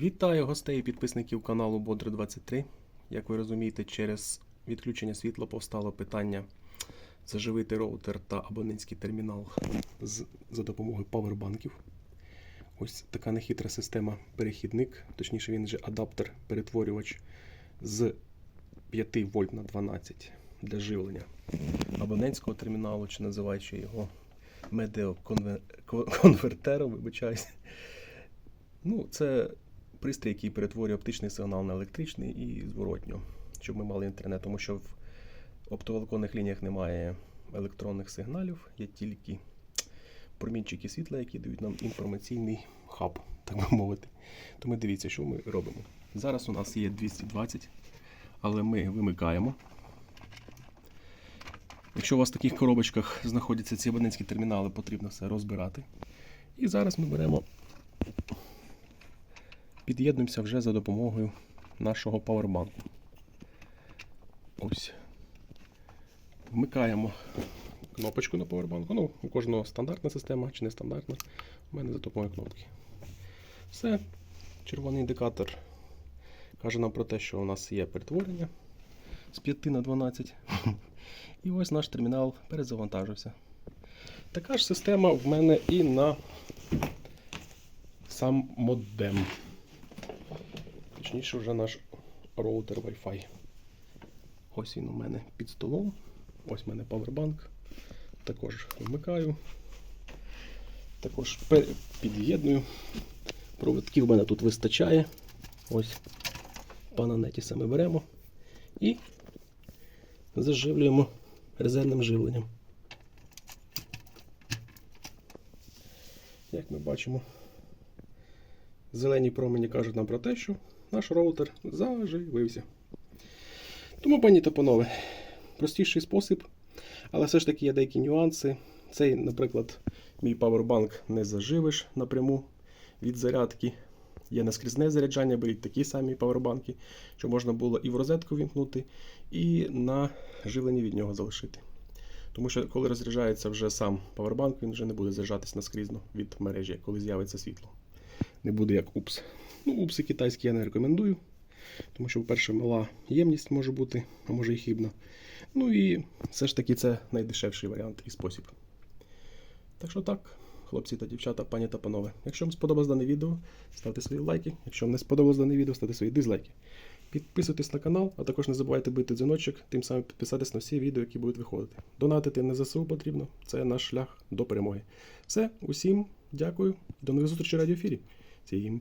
Вітаю гостей і підписників каналу Бодр 23. Як ви розумієте, через відключення світла повстало питання заживити роутер та абонентський термінал з, за допомогою павербанків. Ось така нехитра система перехідник, точніше він же адаптер, перетворювач з 5 вольт на 12 для живлення абонентського терміналу, чи називаючи його медіаконвертером, вибачаюсь. Ну, це пристрій, який перетворює оптичний сигнал на електричний і зворотньо, щоб ми мали інтернет, тому що в оптоволоконних лініях немає електронних сигналів, є тільки промінчики світла, які дають нам інформаційний хаб, так би мовити. Тому дивіться, що ми робимо. Зараз у нас є 220, але ми вимикаємо. Якщо у вас в таких коробочках знаходяться ці абонентські термінали, потрібно все розбирати. І зараз ми беремо під'єднуємося вже за допомогою нашого павербанку. Ось. Вмикаємо кнопочку на павербанку. Ну, у кожного стандартна система чи нестандартна. У мене за допомогою кнопки. Все. Червоний індикатор каже нам про те, що у нас є перетворення з 5 на 12. І ось наш термінал перезавантажився. Така ж система в мене і на сам модем. Точніше, вже наш роутер Wi-Fi. Ось він у мене під столом. Ось у мене павербанк. Також вмикаю. Також під'єдную. Проводків в мене тут вистачає. Ось по нанеті саме беремо і заживлюємо резервним живленням. Як ми бачимо, зелені промені кажуть нам про те, що наш роутер заживився. Тому, пані та панове, простіший спосіб, але все ж таки є деякі нюанси. Цей, наприклад, мій павербанк не заживиш напряму від зарядки. Є наскрізне заряджання, беріть такі самі павербанки, що можна було і в розетку вімкнути, і на живлення від нього залишити. Тому що коли розряджається вже сам павербанк, він вже не буде заряджатись наскрізно від мережі, коли з'явиться світло. Не буде як упс. Ну, упси китайські я не рекомендую, тому що, по-перше, мала ємність може бути, а може і хибна. Ну і все ж таки це найдешевший варіант і спосіб. Так що так, хлопці та дівчата, пані та панове. Якщо вам сподобалось дане відео, ставте свої лайки. Якщо вам не сподобалось дане відео, ставте свої дизлайки. Підписуйтесь на канал, а також не забувайте бити дзвіночок, тим самим підписатись на всі відео, які будуть виходити. Донатити на ЗСУ потрібно, це наш шлях до перемоги. Все, усім дякую, до нових зустрічей в радіоефірі. チーム。